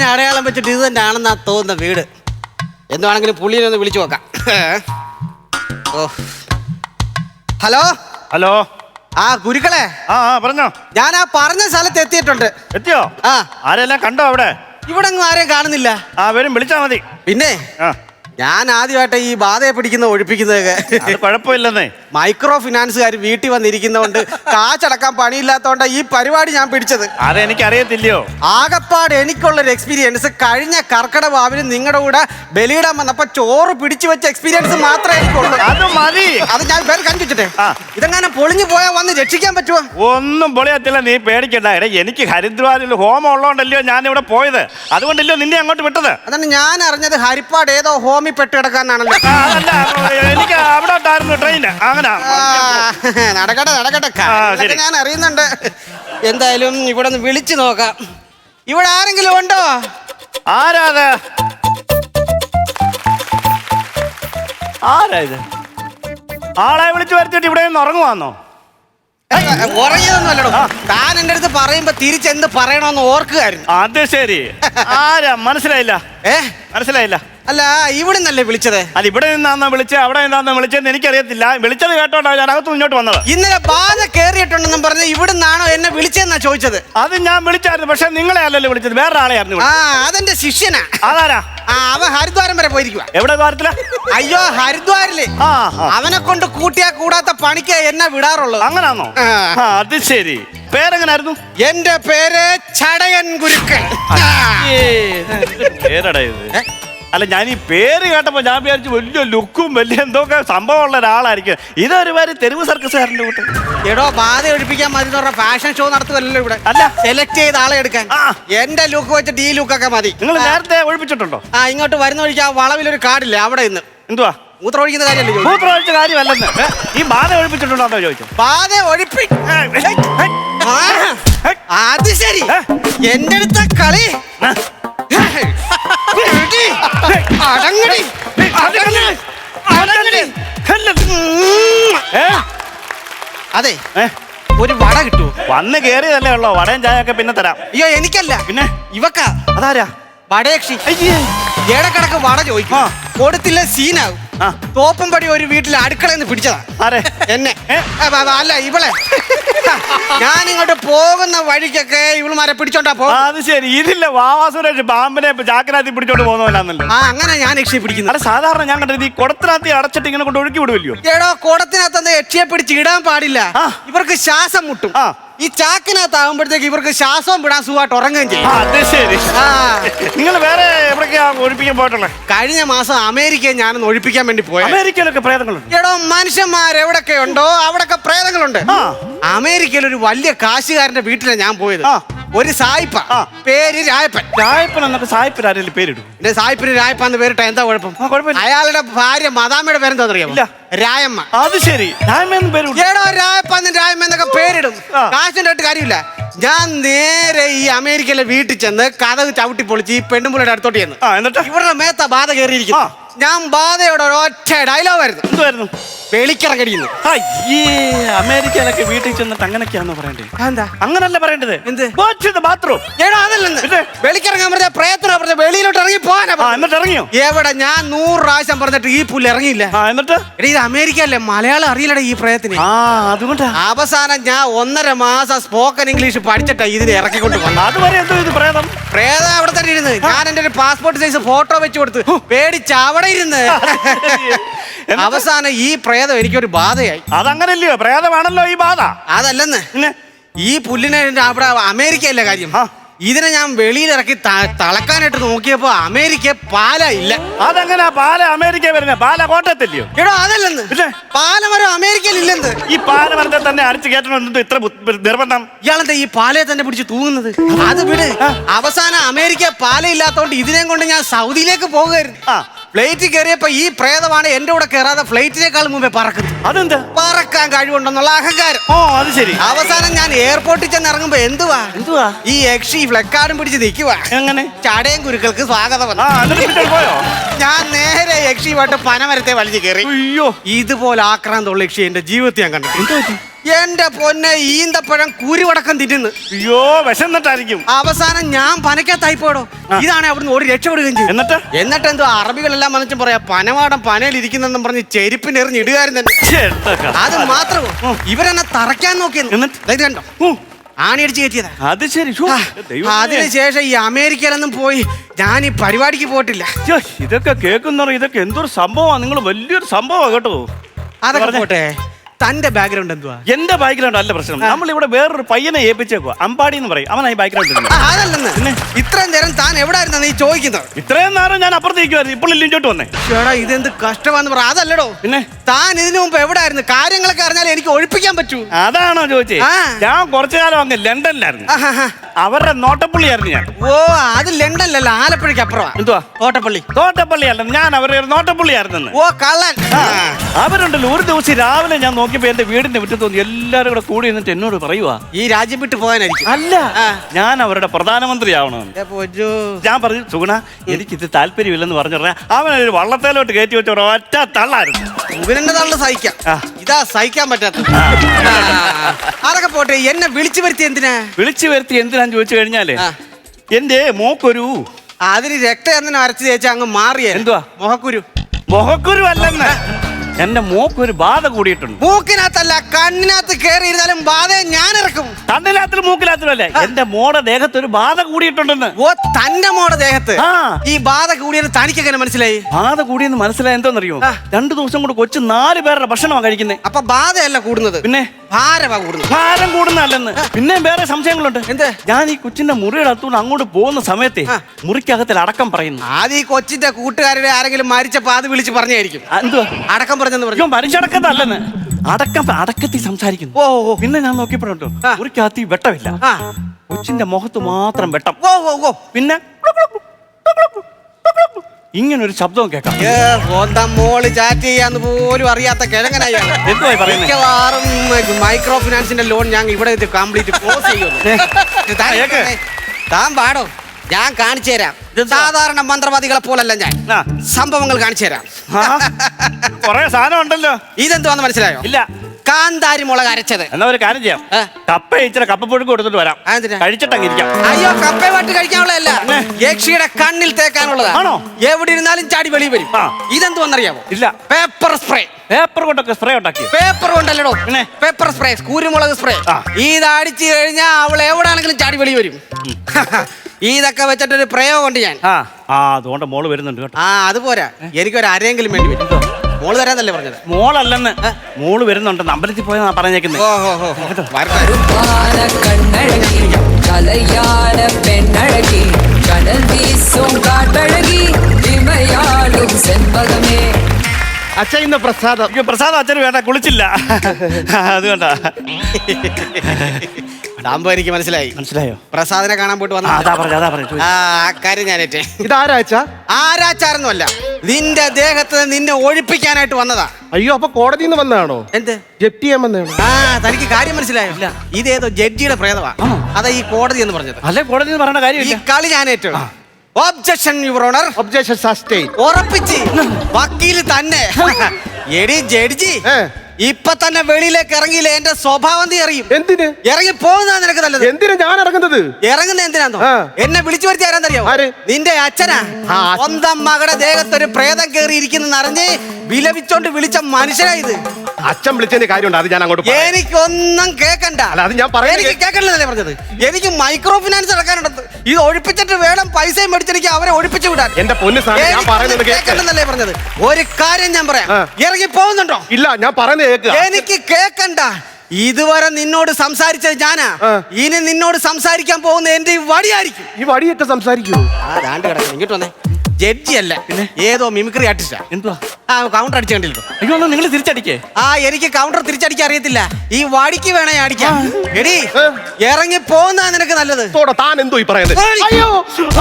കാറിന്റെ അടയാളം വെച്ചിട്ട് ഇത് തന്നെ ആണെന്നാ തോന്നുന്ന വീട്. എന്തുവാണെങ്കിലും പുള്ളിനെ ഒന്ന് വിളിച്ചു നോക്കാം. ഓ. ഹലോ? ഹലോ? ആ ഗുരുക്കളെ? ആ ആ പറഞ്ഞോ. ഞാൻ ആ പറഞ്ഞ സ്ഥലത്ത് എത്തിയിട്ടുണ്ട്. എത്തിയോ? ആ. ആരെല്ലാം കണ്ടോ അവിടെ? ഇവിടെ ആരെയും കാണുന്നില്ല. ആ വരും വിളിച്ചാ മതി. പിന്നെ? ആ. ഞാൻ ആദ്യമായിട്ട് ഈ ബാധയെ പിടിക്കുന്ന ഒഴിപ്പിക്കുന്നതൊക്കെ. അത് കുഴപ്പമില്ലെന്നേ. മൈക്രോ ഫിനാൻസുകാർ വീട്ടിൽ വന്നിരിക്കുന്നതുകൊണ്ട് കാശടക്കാൻ പണിയില്ലാത്തതുകൊണ്ട് ഈ പരിപാടി ഞാൻ പിടിച്ചത്. അതെനിക്ക് അറിയത്തില്ലയോ ആകപ്പാട് എനിക്കുള്ളൊരു എക്സ്പീരിയൻസ് കഴിഞ്ഞ കർക്കട കർക്കിടവാവിന് നിങ്ങളുടെ കൂടെ ബലിയിടാൻ വന്നപ്പോ ചോറ് പിടിച്ചു വെച്ച എക്സ്പീരിയൻസ് മാത്രമേ എനിക്കുള്ളൂ. അത് മതി. അത് ഞാൻ പേര് കഞ്ചിച്ചിട്ടെ ആ. ഇതെങ്ങനെ പൊളിഞ്ഞു പോയാൽ വന്ന് രക്ഷിക്കാൻ പറ്റുമോ ഒന്നും പൊളിയത്തില്ല നീ പേടിക്കണ്ട. എടാ എനിക്ക് ഹരിദ്വാരിൽ ഹോമം ഉള്ളതുകൊണ്ടല്ലയോ ഞാൻ ഇവിടെ പോയത്. അതുകൊണ്ടല്ലോ നിന്നെ അങ്ങോട്ട് വിട്ടത്? അതാണ് ഞാൻ അറിഞ്ഞത് ഹരിപ്പാട് ഏതോ ഹോമിൽ പെട്ട് കിടക്കാനാണല്ലോ എനിക്ക് അവിടെ ട്രെയിൻ നടക്കട്ടെ നടക്കട്ടെ. കാര്യങ്ങളൊക്കെ ഞാൻ അറിയുന്നുണ്ട്. എന്തായാലും ഇവിടെ ഒന്ന് വിളിച്ചു നോക്കാം. ഇവിടെ ആരെങ്കിലും ഉണ്ടോ? ആരാ അത് ആരാ ഇത്? ആളെ വിളിച്ചു വരുത്തിട്ട് ഇവിടെ നിന്ന് ഉറങ്ങുവാന്നോ? ഉറങ്ങിയതൊന്നുമല്ലടോ. താൻ എന്റെ അടുത്ത് പറയുമ്പോ തിരിച്ചെന്ത് പറയണമെന്ന് ഓർക്കുകയായിരുന്നു അത് ശരി. ആരാ? മനസ്സിലായില്ല. ഏ? മനസ്സിലായില്ല. അല്ല ഇവിടെ നിന്നല്ലേ വിളിച്ചത്? അത് ഇവിടെ നിന്നാന്ന് വിളിച്ച് അവിടെ നിന്നാന്ന് വിളിച്ചെന്ന് എനിക്കറിയത്തില്ല. വിളിച്ചത് കേട്ടോണ്ടാ ഞാൻ അകത്ത് മുന്നോട്ട് വന്നത്. ഇന്നലെ ബാധ കേറിയിട്ടുണ്ടെന്നും പറഞ്ഞ് ഇവിടെ നിന്നാണോ എന്നെ വിളിച്ചതെന്നാ ചോദിച്ചത്? അത് ഞാൻ വിളിച്ചായിരുന്നു പക്ഷെ നിങ്ങളെ അല്ലല്ലോ വിളിച്ചത് വേറെ ആളെയായിരുന്നു ആ വിളിച്ചത്. അതെന്റെ ശിഷ്യനാ. അതാരാ? ആ അവൻ ഹരിദ്വാരം വരെ പോയിരിക്കുക എവിടെ ദ്വാരത്തില? അയ്യോ ഹരിദ്വാരിൽ. ആ ആ. അവനെ കൊണ്ട് കൂട്ടിയാ കൂടാത്ത പണിക്ക് എന്നെ വിടാറുള്ളൂ. അങ്ങനാണോ ആ. ആ, അത് ശരി. പേരെങ്ങനായിരുന്നു? എന്റെ പേര് ചടയൻ ഗുരുക്കൾ. ആ. പേരടാ ഇത്? അല്ല ഞാൻ ഈ പേര് കേട്ടപ്പോൾ ഞാൻ വിചാരിച്ചു വലിയ ലുക്കും വലിയ എന്തൊക്കെ സംഭവമുള്ള ഒരാളായിരിക്കും. ഇതൊരു പേര് തെരുവ് സർക്കസുകാരന്റെ കൂട്ടം. എടോ ബാധ ഒഴിപ്പിക്കാൻ മതി പറഞ്ഞ ഫാഷൻ ഷോ നടത്തുമല്ലോ ഇവിടെ. അല്ല. സെലക്ട് ചെയ്ത ആളെ എടുക്കാൻ. എന്റെ ലുക്ക് വെച്ചിട്ട് ഈ ലുക്കൊക്കെ മതി. നിങ്ങൾ നേരത്തെ ഒഴിപ്പിച്ചിട്ടുണ്ടോ? ആ ഇങ്ങോട്ട് വരുന്ന വഴിക്ക് ആ വളവിലൊരു കാർഡില്ല അവിടെ ഇന്ന് എന്തുവാ? മൂത്രം ഒഴിക്കുന്ന കാര്യമല്ലേ ചോദിച്ചത്? മൂത്രം ഒഴിച്ച കാര്യമല്ലെന്ന്. ഈ ബാധ ഒഴിപ്പിച്ചിട്ടുണ്ടോ എന്നോ ചോദിച്ചു? ബാധ ഒഴിപ്പി ആ, അത് ശരി? എന്റെ അടുത്ത കളി. അടങ്ങടി. അടങ്ങടി. അടങ്ങടി. അതെ. ഒരു വട കിട്ടു. വന്ന് കേറിയതല്ലേ ഉള്ളോ? വടയും ചായയൊക്കെ പിന്നെ തരാം. അയ്യോ എനിക്കല്ല. പിന്നെ? ഇവക്കാ. അതാരാ? വടയക്ഷി. അയ്യേ. ഏടക്കിടക്ക് വട ചോദിക്കും. കൊടുത്തില്ല സീനാകും. തോപ്പും പടി ഒരു വീട്ടിൽ അടുക്കളയിൽ നിന്ന് പിടിച്ചതാ. ആരെ? എന്നെ. അല്ല ഇവളെ. ഞാൻ ഇങ്ങോട്ട് പോകുന്ന വഴിക്കൊക്കെ ഇവളുമാരെ പിടിച്ചോണ്ടാ പോ. ആ, അത് ശരി. ഇതില്ല വാവാ സുരേഷ് പാമ്പിനെ ചാക്കിനകത്ത് പിടിച്ചോണ്ട് പോകുന്നവനാന്നല്ലോ. ആ അങ്ങനെ ഞാൻ രക്ഷയെ പിടിക്കുന്നത് അല്ല സാധാരണ ഞാൻ കണ്ടത് ഈ കുടത്തിനകത്ത് അടച്ചിട്ട് ഇങ്ങനെ കൊണ്ട് ഒഴുക്കി വിടുവല്ലോ. എടോ കുടത്തിനകത്ത് യക്ഷിയെ പിടിച്ച് ഇടാൻ പാടില്ല. ആ. ഇവർക്ക് ശ്വാസം മുട്ടും. ആ. ഈ ചാക്കിനകത്ത് ആകുമ്പോഴത്തേക്ക് ഇവർക്ക് ശ്വാസവും വിടാൻ സുഖമായിട്ട് ഉറങ്ങുകയും ചെയ്യും. അത് ശരി. ആ. നിങ്ങൾ വേറെ എവിടേക്കാ ഒഴിപ്പിക്കാൻ പോയിട്ടുള്ളത് കഴിഞ്ഞ മാസം അമേരിക്കയെ ഞാനൊന്ന് ഒഴിപ്പിക്കാൻ വേണ്ടി പോയ. അമേരിക്കയിലൊക്കെ പ്രേതങ്ങളുണ്ട്. എടോ മനുഷ്യന്മാർ എവിടൊക്കെ ഉണ്ടോ അവിടൊക്കെ പ്രേതങ്ങളുണ്ട്. ആ. അമേരിക്കയിൽ ഒരു വലിയ കാശുകാരന്റെ വീട്ടിലാണ് ഞാൻ പോയത്. ആ. ഒരു സായിപ്പ. പേര് രായപ്പൻ. രായപ്പൻ എന്നൊക്കെ സായിപ്പിൽ ആരെങ്കിലും പേരിടും? എന്റെ സായിപ്പിന് രായപ്പ എന്ന് പേരിട്ട എന്താ കുഴപ്പം? ആ, കുഴപ്പമില്ല. അയാളുടെ ഭാര്യ മദാമയുടെ പേരെന്താ ഇല്ല. രായമ്മ. അത് ശരി. പേര് വിട്ടു. ഏടോ രായപ്പന്ന് രായമ്മ എന്നൊക്കെ പേരിടും. ആ. കാശിന്റെ ഒട്ട് കാര്യമില്ല. ഞാൻ നേരെ ഈ അമേരിക്കയിലെ വീട്ടിൽ ചെന്ന് കഥ ചവിട്ടി പൊളിച്ച് ഈ പെണ്ണുമ്പുള്ളിയുടെ അടുത്തോട്ട് ചെന്ന്. ആ എന്നിട്ട്? ഇവരുടെ മേത്ത ബാധ കയറിയിരിക്കുന്നു. ആ. ഞാൻ ബാധയോടെ ഒറ്റ ഡയലോഗ് ആയിരുന്നു. എന്തുവായിരുന്നു? വെളിക്കിറങ്ങടിയുന്നു അയ്യേ അമേരിക്കയിലൊക്കെ വീട്ടിൽ ചെന്നിട്ട് അങ്ങനെയൊക്കെയാന്ന് പറയണ്ടേ? എന്താ അങ്ങനല്ല പറയേണ്ടത്. എന്ത്? ബാത്റൂം ഏടോ അതല്ലെന്ന്? വെളിക്കിറങ്ങാൻ പറഞ്ഞ പ്രയത്നം പറഞ്ഞ വെളിയിലോട്ട് ഇറങ്ങി പോകാനാ എന്നിട്ട് ഇറങ്ങിയോ? എവിടെ ഞാൻ നൂറ് പ്രാവശ്യം പറഞ്ഞിട്ട് ഈ പുല്ല് ഇറങ്ങിയില്ല. എന്നിട്ട്? ഇത് അമേരിക്ക അല്ലേ മലയാളം അറിയില്ലട ഈ പ്രയത്തിന് ആ അതുകൊണ്ടാ. അവസാനം ഞാൻ ഒന്നര മാസം സ്പോക്കൺ ഇംഗ്ലീഷ് പഠിച്ചിട്ടാ ഇതിനെ ഇറക്കിക്കൊണ്ട് വന്നത്. അതുവരെ എന്തോ ഇത് പ്രേതം? പ്രേതം അവിടെ തന്നെ ഇരുന്ന്. ഞാൻ എന്റെ ഒരു പാസ്പോർട്ട് സൈസ് ഫോട്ടോ വെച്ച് കൊടുത്ത് പേടിച്ച് അവിടെ ഇരുന്ന്? അവസാനം ഈ പ്രേതം എനിക്കൊരു ബാധയായി. അതങ്ങനല്ലയോ? പ്രേതമാണല്ലോ ഈ ബാധ. അതല്ലെന്ന്. പിന്നെ? ഈ പുല്ലിനെ അവിടെ അമേരിക്കയല്ലേ കാര്യം? ഇതിനെ ഞാൻ വെളിയിലിറക്കി തളക്കാനായിട്ട് നോക്കിയപ്പോ അമേരിക്ക പാല ഇല്ല. അതെങ്ങനാ പാല അമേരിക്ക വരുന്നത് പാല കോട്ടയത്തില്ലയോ? എടോ അതല്ലെന്ന്? പാലമരം അമേരിക്കയിൽ ഇല്ലെന്ന് ഈ പാലമരത്തെ തന്നെ അടിച്ചു കേട്ടണം ഇത്ര നിർബന്ധം? ഇയാളെന്താ ഈ പാലയെ തന്നെ പിടിച്ച് തൂങ്ങുന്നത്? അത് വിട്. അവസാനം അമേരിക്ക പാല ഇല്ലാത്തോണ്ട് ഇതിനെയും കൊണ്ട് ഞാൻ സൗദിയിലേക്ക് പോകുകയായിരുന്നു ആ. ഫ്ലൈറ്റിൽ കയറിയപ്പോ ഈ പ്രേതമാണ് എന്റെ കൂടെ കയറാതെ ഫ്ലൈറ്റിനേക്കാൾ മുമ്പേ പറക്കുന്നത്. അതെന്താ? പറക്കാൻ കഴിവുണ്ടെന്നുള്ള അഹങ്കാരം. ഓ അത് ശരി. അവസാനം ഞാൻ എയർപോർട്ടിൽ ചെന്ന് ഇറങ്ങുമ്പോ എന്തുവാ? എന്തുവാ? ഈ യക്ഷി ഫ്ലക്കാർഡും പിടിച്ച് നിൽക്കുവാ എങ്ങനെ? ചടയും കുരുക്കൾക്ക് സ്വാഗതം ഞാൻ നേരെ യക്ഷിയുമായിട്ട് പനമരത്തെ വലിച്ചു കയറി. അയ്യോ. ഇതുപോലെ ആക്രാന്തമുള്ള യക്ഷി എന്റെ ജീവിതത്തിൽ ഞാൻ കണ്ടിട്ടുണ്ട് എന്റെ പൊന്നെ ഈന്തപ്പഴം കുരുവടക്കം തിന്നുന്നു. അയ്യോ വിശന്നിട്ടായിരിക്കും. അവസാനം ഞാൻ പനക്കത്തായി പോടോ ഇതാണ് അവിടുന്ന് ഓടി രക്ഷപ്പെടുകയും ചെയ്യും എന്നിട്ട്? എന്നിട്ട് എന്തോ അറബികളെല്ലാം വന്നിട്ട് പറയാ പനവാടം പനയിൽ ഇരിക്കുന്നെന്നും പറഞ്ഞ് ചെരുപ്പിന് എറിഞ്ഞിടുകാരും തന്നെ അത് മാത്രം ഇവരെന്നെ തറയ്ക്കാൻ നോക്കിയെന്ന്. എന്നിട്ട്? കണ്ടോ. ആണിയടിച്ച് കയറ്റിയതാ. അത് ശരി. അതിനുശേഷം ഈ അമേരിക്കയിലൊന്നും പോയി ഞാൻ ഈ പരിപാടിക്ക് പോയിട്ടില്ല. ഇതൊക്കെ കേൾക്കുന്ന ഇതൊക്കെ എന്തൊരു സംഭവമാണ് നിങ്ങൾ വലിയൊരു സംഭവമാണ് കേട്ടോ. അതൊക്കെ പോട്ടെ. തന്റെ ബാക്ക്ഗ്രൗണ്ട് എന്തുവാ? എന്റെ ബാക്ക്ഗ്രൗണ്ട് അല്ല പ്രശ്നം. നമ്മൾ ഇവിടെ വേറൊരു പയ്യനെ ഏൽപ്പിച്ചേക്കുക അമ്പാടി എന്ന് പറയും. അവനായി ബാക്ക്ഗ്രൗണ്ട് അതല്ലെന്ന്. ഇത്രയും നേരം താൻ എവിടെ ആയിരുന്നു നീ ചോദിക്കുന്നത്? ഇത്രയും നേരം ഞാൻ അപ്പുറത്തേക്കുമായിരുന്നു ഇപ്പോൾ ഇല്ലിഞ്ചോട്ട് വന്നേ? ചേടാ ഇതെന്ത് കഷ്ടമാന്ന് പറ. അതല്ലടോ. പിന്നെ? താൻ ഇതിനു മുമ്പ് എവിടെ ആയിരുന്നു കാര്യങ്ങളൊക്കെ അറിഞ്ഞാൽ എനിക്ക് ഒഴിപ്പിക്കാൻ പറ്റൂ. അതാണോ ചോദിച്ചേ? ആ. ഞാൻ കുറച്ചു കാലം അങ്ങ് ലണ്ടനിലായിരുന്നു. ആഹാഹാ. അവരുടെ നോട്ടപ്പള്ളിയായിരുന്നു ഞാൻ. ഓ അത് ലണ്ടനിലല്ല ആലപ്പുഴയ്ക്ക് അപ്പുറമാ എന്തുവാ? തോട്ടപ്പള്ളി. തോട്ടപ്പള്ളിയല്ല ഞാൻ അവരുടെ ഒരു നോട്ടപ്പള്ളിയായിരുന്നു ഓ കള്ളൻ. അവരുണ്ടല്ലോ ഒരു ദിവസം രാവിലെ ഞാൻ നോക്കിയപ്പോ എന്റെ വീടിന്റെ മുറ്റത്ത് തോന്നി എല്ലാരും കൂടെ കൂടി നിന്നിട്ട് എന്നോട് പറയുവാ. ഈ രാജ്യം വിട്ട് പോകാനായിരിക്കും. അല്ല ആ. ഞാൻ അവരുടെ പ്രധാനമന്ത്രി ആവണമെന്ന് ഏ, പൊന്നോ. ഞാൻ പറഞ്ഞു സുഗുണ എനിക്കിത് താല്പര്യമില്ലെന്ന് പറഞ്ഞു പറഞ്ഞാൽ അവനൊരു വള്ളത്തേലോട്ട് കയറ്റി വെച്ച ഒറ്റ തള്ളായിരുന്നു. തള്ളു സഹിക്കാം. ഇതാ സഹിക്കാൻ പറ്റാത്ത ആരൊക്കെ പോട്ടെ എന്നെ വിളിച്ചു വരുത്തി എന്തിനാ? വിളിച്ചു വരുത്തി എന്തിനാന്ന് ചോദിച്ചു കഴിഞ്ഞാൽ. എന്റെ മോക്കൊരു അതിന് രക്തചന്ദനം അരച്ച് തേച്ചാ അങ്ങ് മാറിയേ. എന്തുവാ? മുഖക്കുരു. മുഖക്കുരു അല്ലെന്ന്. എന്റെ മോക്കൊരു ബാധ കൂടിയിട്ടുണ്ട്. മൂക്കിനകത്തല്ല കണ്ണിനകത്ത് കയറി ഇരുന്നാലും ബാധയെ ഞാൻ കണ്ണിലാത്തിലും മൂക്കിലാത്തിലും അല്ലേ? എന്റെ മോടെ ദേഹത്ത് ഒരു ബാധ കൂടിയിട്ടുണ്ടെന്ന്. ഓ തന്റെ മോടെ ദേഹത്ത്? ആ. ഈ ബാധ കൂടിയത് തനിക്ക് എങ്ങനെ മനസ്സിലായി? ബാധ കൂടിയെന്ന് മനസ്സിലായ എന്തോന്നറിയോ? അറിയോ രണ്ടു ദിവസം കൂടെ കൊച്ചു നാല് പേരുടെ ഭക്ഷണമാണ് കഴിക്കുന്നത് അപ്പൊ ബാധയല്ല കൂടുന്നത്. പിന്നെ? ഭാരമാ കൂടുന്നത്. ഭാരം കൂടുന്നല്ലെന്ന് പിന്നെ വേറെ സംശയങ്ങളുണ്ട്. എന്ത്? ഞാൻ ഈ കൊച്ചിന്റെ മുറിയുടെ അത്തുകൊണ്ട് അങ്ങോട്ട് പോകുന്ന സമയത്തെ. മുറിക്കകത്തിൽ അടക്കം പറയുന്നു. ആദ്യം ഈ കൊച്ചിന്റെ കൂട്ടുകാരുടെ ആരെങ്കിലും മരിച്ചപ്പോ അത് വിളിച്ച് പറഞ്ഞായിരിക്കും. എന്തുവാ? അടക്കം പറഞ്ഞെന്ന് പറഞ്ഞു. മരിച്ചടക്കത്തല്ലെന്ന്. അടക്കം അടക്കത്തിൽ സംസാരിക്കുന്നു ഓ ഓ പിന്നെ ഞാൻ നോക്കിയപ്പോഴുണ്ടോ ഒരു കാത്തി വെട്ടമില്ല കൊച്ചിന്റെ മുഖത്ത് മാത്രം വെട്ടം ഓ ഓ ഓ പിന്നെ ഇങ്ങനെ ഒരു ശബ്ദവും കേൾക്കാം സ്വന്തം മോൾ ചാറ്റ് ചെയ്യാന്ന് പോലും അറിയാത്ത കിഴങ്ങനായി മിക്കവാറും മൈക്രോ ഫിനാൻസിന്റെ ലോൺ ഞാൻ ഇവിടെ കംപ്ലീറ്റ് ക്ലോസ് ചെയ്യുന്നു. താൻ പാടോ ഞാൻ കാണിച്ചു തരാം. സാധാരണ മന്ത്രവാദികളെ പോലല്ല ഞാൻ. ആ. സംഭവങ്ങൾ കാണിച്ചു തരാം. കൊറേ സാധനം ഉണ്ടല്ലോ. ഇതെന്തുവാന്ന് മനസ്സിലായോ? ഇല്ല. കാന്താരി മുളക് അരച്ചത്. എന്നാ ഒരു കാര്യം ചെയ്യാം. കപ്പ ഇച്ചിരി കപ്പപ്പുഴുക്ക് കൊടുത്തിട്ട് വരാം. ആ, എന്തിനാ? കഴിച്ചിട്ടങ്ങ് ഇരിക്കാം. അയ്യോ കപ്പയുമായിട്ട് കഴിക്കാനുള്ളതല്ല. യക്ഷിയുടെ കണ്ണിൽ തേക്കാനുള്ളത്. ആണോ? എവിടെ ഇരുന്നാലും ചാടി വെളിയിൽ വരും. ആ. ഇതെന്തുവന്നറിയാമോ ഇല്ല. Paper spray. പേപ്പർ കൊണ്ടൊക്കെ സ്പ്രേ ഉണ്ടാക്കി പേപ്പർ കൊണ്ടല്ലോ പിന്നെ? പേപ്പർ സ്പ്രേ കുരുമുളക് സ്പ്രേ. ആ. ഇത് അടിച്ചു കഴിഞ്ഞാൽ അവൾ എവിടെയാണെങ്കിലും ചാടി വെളി വരും. ഈ ഇതൊക്കെ വെച്ചിട്ടൊരു പ്രയോഗമുണ്ട് ഞാൻ. ആ ആ അതുകൊണ്ട് മോൾ വരുന്നുണ്ട് കേട്ടോ. ആ അത് പോരാ. എനിക്കൊരു ആരെങ്കിലും വേണ്ടി വരും. മോൾ തരാന്നല്ലേ പറഞ്ഞത്? മോളല്ലെന്ന്. മോൾ വരുന്നുണ്ട്. അമ്പലത്തിൽ പോയെന്നാ പറഞ്ഞേക്കുന്നത് ഓഹോ സെമ്പകമേ അച്ഛൻ ഇന്ന് പ്രസാദം. പ്രസാദം അച്ഛന് വേണ്ട കുളിച്ചില്ല. അതുകൊണ്ടാ ഡാമ്പോ എനിക്ക് മനസ്സിലായി. മനസ്സിലായോ? പ്രസാദിനെ കാണാൻ പോയിട്ട് ആ, വന്ന അതാ പറഞ്ഞു അതാ പറഞ്ഞു ആ ആ കാര്യം ഞാനേറ്റേ. ഇതാരാ അച്ഛ ആരാച്ചാരൊന്നുമല്ല. നിന്റെ ദേഹത്ത് നിന്ന് നിന്നെ ഒഴിപ്പിക്കാനായിട്ട് വന്നതാ. അയ്യോ അപ്പൊ കോടതിയിൽ നിന്ന് വന്നതാണോ? എന്ത്? ജപ്തി ചെയ്യാൻ വന്നതാണോ? ആ തനിക്ക് കാര്യം മനസ്സിലായോ? ഇതേതോ ജഡ്ജിയുടെ പ്രേതമാ അതാ ഈ കോടതി എന്ന് പറഞ്ഞത്. അല്ലെ കോടതി പറയേണ്ട ഈ കാര്യമില്ല കളി ഞാൻ ഏറ്റു ഒബ്ജക്ഷൻ യുവർ ഓണർ ഒബ്ജക്ഷൻ ഉറപ്പിച്ച്. വക്കീൽ തന്നെ. എടി ജഡ്ജി. ഏ. ഇപ്പൊ തന്നെ വെളിയിലേക്ക് ഇറങ്ങിയില്ല? എന്റെ സ്വഭാവം നീ അറിയും? എന്തിന്? ഇറങ്ങി പോകുന്നതാ നിനക്ക് നല്ലത്. എന്തിനാ ഞാൻ ഇറങ്ങുന്നത്? ഇറങ്ങുന്ന എന്തിനാന്നോ? ആ. എന്നെ വിളിച്ചു വരുത്തി ആരാന്നറിയോ? ആര്? നിന്റെ അച്ഛനാ. ആ. സ്വന്തം മകളുടെ ദേഹത്തൊരു പ്രേതം കയറി ഇരിക്കുന്ന അറിഞ്ഞ് വിലപിച്ചോണ്ട് വിളിച്ച മനുഷ്യനാ ഇത്. അച്ഛൻ വിളിച്ചതിന്റെ കാര്യമുണ്ട് അത് ഞാൻ അങ്ങോട്ട് പറയാം. എനിക്കൊന്നും കേക്കണ്ട. അല്ല, അത് ഞാൻ പറയുന്നത് എനിക്ക് കേക്കണ്ടല്ലേ പറഞ്ഞത്? എനിക്ക് മൈക്രോ ഫിനാൻസ് ഇറക്കാനുണ്ട് ഇത് ഒഴിപ്പിച്ചിട്ട് വേണം പൈസയും മേടിച്ചെനിക്ക് അവരെ ഒഴിപ്പിച്ചു വിടാൻ. എന്റെ പൊന്ന് സാധനം ഞാൻ പറയുന്നത് കേക്ക്. കേക്കണ്ടെന്നല്ലേ പറഞ്ഞത്? ഒരു കാര്യം ഞാൻ പറയാം. ആ. ഇറങ്ങി പോകുന്നുണ്ടോ? ഇല്ല ഞാൻ പറയുന്നത് കേക്ക് എനിക്ക് കേക്കണ്ട. ഇതുവരെ നിന്നോട് സംസാരിച്ചത് ഞാനാ. ആ. ഇനി നിന്നോട് സംസാരിക്കാൻ പോകുന്ന എന്റെ ഈ വടിയായിരിക്കും. ഈ വടിയൊക്കെ സംസാരിക്കൂ. ആ ദാണ്ട് കിടക്കുന്നു. ഇങ്ങോട്ട് വന്നേ. ജഡ്ജി അല്ല പിന്നെ ഏതോ മിമിക്രി ആർട്ടിസ്റ്റാ എന്തുവാ ആ കൗണ്ടർ അടിച്ചു കണ്ടില്ലോ അയ്യോ എന്നാ നിങ്ങൾ തിരിച്ചടിക്കേ ആ എനിക്ക് കൗണ്ടർ തിരിച്ചടിക്കാൻ അറിയത്തില്ല ഈ വടിക്ക് വേണേ അടിക്കാം എടി ഇറങ്ങി പോകുന്ന നിനക്ക് നല്ലത് തോടാ താൻ എന്തോ ഈ പറയുന്നത്. അയ്യോ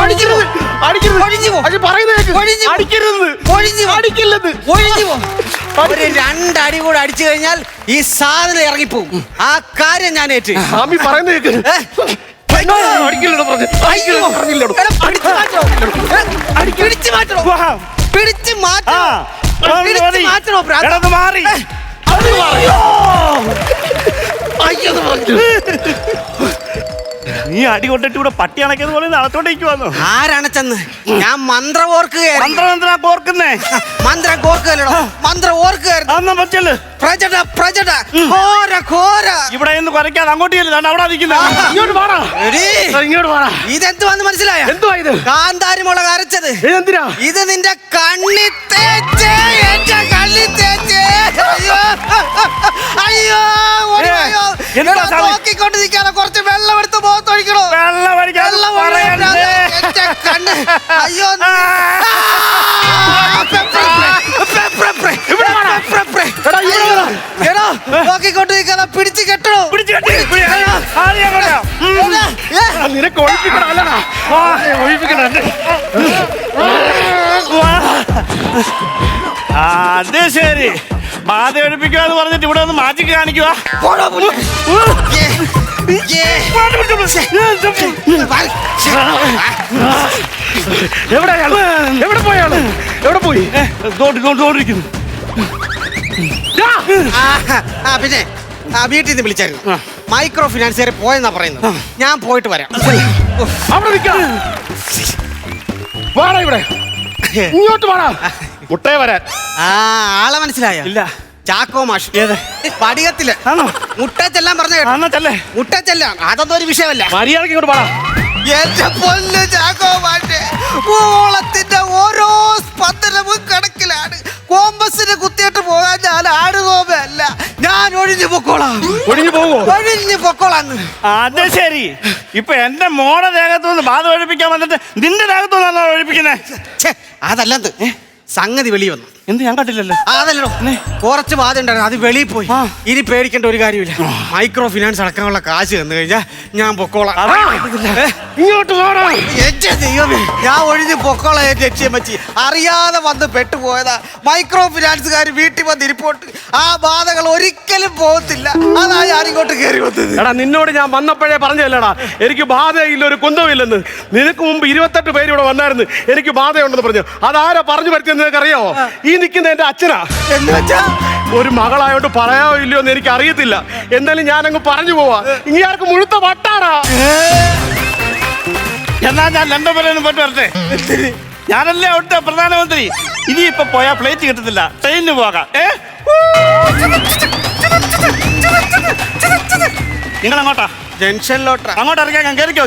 അടിക്കരുത് അടിക്കരുത് ഒഴിഞ്ഞു പോ. അത് പറയുന്നത് കേക്ക്. ഒഴിഞ്ഞു പോ. അടിക്കരുത് ഒഴിഞ്ഞു പോ. ഒഴിഞ്ഞു പോ. ഒരു രണ്ടടി കൂടെ അടിച്ചു കഴിഞ്ഞാൽ ഈ സാധനം ഇറങ്ങിപ്പോവും ആ കാര്യം ഞാൻ ഏറ്റ് സ്വാമി പറയുന്നത് കേക്ക് ഏ? അടിക്കില്ലടോ പറഞ്ഞു അയ്യോ. പറഞ്ഞില്ലടോ എടാ? ഏ? പിടിച്ച് മാറ്റണോ? പിടിച്ച് മാറ്റണോ? പിടിച്ച്. മാറ്റണോ? എടാ, മാറി അയ്യോ നീ അടി കൊണ്ടിട്ട് ഇവിടെ പട്ടി അണക്കിയത് പോലെ നടത്തോണ്ടിരിക്കുവാന്ന് വന്നു ആരണച്ചെന്ന് ഞാൻ മന്ത്ര ഓർക്കുകയായിരുന്നു മന്ത്രമന്ത്രാ കോർക്കുന്നേ? മന്ത്രം കോർക്കുകയല്ലോ മന്ത്രം ഓർക്കുകയായിരുന്നു അന്ന പറ്റൽ? പ്രജട പ്രജട. ഘോര ഘോര. ഇവിടെ നിന്ന് കുറയ്ക്കാതെ അങ്ങോട്ട് ചെല്ല്. അവിടെ നിൽക്കുന്നത് ഇങ്ങോട്ട് വാടാ. എടീ, ഇങ്ങോട്ട് വാടാ. ഇതെന്തുവാന്ന് മനസ്സിലായ? എന്തുവാ ഇത്? കാന്താരി മുളക് അരച്ചത് ഇത് നിന്റെ കണ്ണി തേച്ച് എന്റെ കണ്ണി തേച്ച്. അയ്യോ എന്താ എടാ, സാധനം? കുറച്ച് വെള്ളം എടുത്ത് മുഖത്തൊഴിക്കണോ വെള്ളം അടിക്കാതെ വെള്ളം ഒഴിക്കാതെ പറയണ്ടേ. എന്റെ കണ്ണ് അയ്യോ ആ. എടോ എടാ, നിൽക്കാതെ പിടിച്ച് കെട്ടണോ പിടിച്ച് കെട്ടി, പിടി. ആരെയും അങ്ങോട്ട്. ഉം. എടാ, ഏ, ആ, നിനക്ക് ഒഴിപ്പിക്കണം അല്ലടാ. ഒഴിപ്പിക്കണം വാ. ആ, അത് ശരി ബാധ ഒഴിപ്പിക്കുക എന്ന് പറഞ്ഞിട്ട് ഇവിടെ ഒന്ന് മാറ്റി കാണിക്കുക. എവിടെ? എവിടെ പോയാൾ എവിടെ പോയി? തോണ്ടിരിക്കുന്നു ദാ, ആ, ആ പിന്നെ ആ വീട്ടിൽ നിന്ന് വിളിച്ചായിരുന്നു. മൈക്രോ ഫിനാൻസുകാരെ പോയെന്നാ പറയുന്നത്. ഞാൻ പോയിട്ട് വരാം. അവിടെ ഇവിടെ. ഇങ്ങോട്ട് വാടാ. മുട്ടയെ വരാൻ. ആ ആളെ മനസ്സിലായോ? ഇല്ല. ചാക്കോ മാഷ്. ഏത്? പടികത്തിൽ ആണോ? മുട്ടച്ചെല്ലാം പറഞ്ഞ കേട്ടോ. എന്നാ ചെല്ലേ? മുട്ടച്ചെല്ലാം അതൊന്നും ഒരു വിഷയമല്ല. മര്യാദയ്ക്ക് ഇങ്ങോട്ട് വാടാ എന്റെ പൊന്ന് ചാക്കോ മാഷ് ഓളത്തിന്റെ ഓരോ സ്പന്ദനവും കണക്കിലാണ്. കോമ്പസിന് കുത്തിയിട്ട് പോകാൻ ഞാൻ ആടുകോമല്ല ഞാൻ ഒഴിഞ്ഞു പൊക്കോളാം. ഒഴിഞ്ഞു പോവോ ഒഴിഞ്ഞു പൊക്കോളാന്ന് അത് ശരി. ഇപ്പൊ എന്റെ മോടെ ദേഹത്തുനിന്ന് ബാധ ഒഴിപ്പിക്കാൻ വന്നിട്ട് നിന്റെ ദേഹത്തുനിന്നാണോ ഒഴിപ്പിക്കുന്നത് അതല്ലത്. സംഗതി വെളി വന്നു. എന്ത് ഞാൻ കണ്ടില്ലല്ലോ? അതല്ലോ കുറച്ച് ബാധ ഉണ്ടായിരുന്നു. അത് വെളിയിൽ പോയി. ഇനി പേടിക്കേണ്ട ഒരു കാര്യമില്ല. മൈക്രോ ഫിനാൻസ് അടക്കമുള്ള കാശ് തന്നു കഴിഞ്ഞാൽ ഞാൻ പൊക്കോളാം. ഇങ്ങോട്ട് ദൈവമേ ഞാൻ ഒഴിഞ്ഞ് പൊക്കോളാം എന്റെ ലക്ഷ്യം വെച്ച് അറിയാതെ വന്ന് പെട്ടുപോയതാ. മൈക്രോ ഫിനാൻസുകാർ വീട്ടിൽ വന്ന് ഇരിപ്പോട്ട് ആ ബാധകൾ ഒരിക്കലും പോകത്തില്ല. അതാ ഞാൻ ഇങ്ങോട്ട് കയറി വന്നത്. എടാ നിന്നോട് ഞാൻ വന്നപ്പോഴേ പറഞ്ഞല്ലടാ എനിക്ക് ബാധയില്ല ഒരു കുന്തമില്ലെന്ന് നിനക്ക് മുമ്പ് ഇരുപത്തെട്ട് പേര് ഇവിടെ വന്നായിരുന്നു. എനിക്ക് ബാധയുണ്ടെന്ന് പറഞ്ഞു. അതാരോ പറഞ്ഞു പറ്റിയെന്ന് അറിയാവോ ഈ നിൽക്കുന്ന എന്റെ അച്ഛനാ എന്ന് വെച്ചാ ഒരു മകളായോണ്ട് പറയാമോ ഇല്ലയോ എന്ന് എനിക്ക് അറിയത്തില്ല എന്തായാലും ഞാൻ അങ്ങ് പറഞ്ഞു പോവാ ഇങ്ങേർക്ക് മുഴുത്ത വട്ടാറാ എന്നാ ഞാൻ ലണ്ടൻ വരെ ഒന്ന് പോയിട്ട് വരട്ടെ ഞാനല്ലേ അവിടുത്തെ പ്രധാനമന്ത്രി ഇനി ഇപ്പൊ പോയാ പ്ലേറ്റ് കിട്ടത്തില്ല ട്രെയിനിന് പോകാം ഏ നിങ്ങൾ അങ്ങോട്ടാ ജംഗ്ഷനിലോട്ടാ അങ്ങോട്ട് ഇറങ്ങിയാൽ ഞാൻ കയറിക്കോ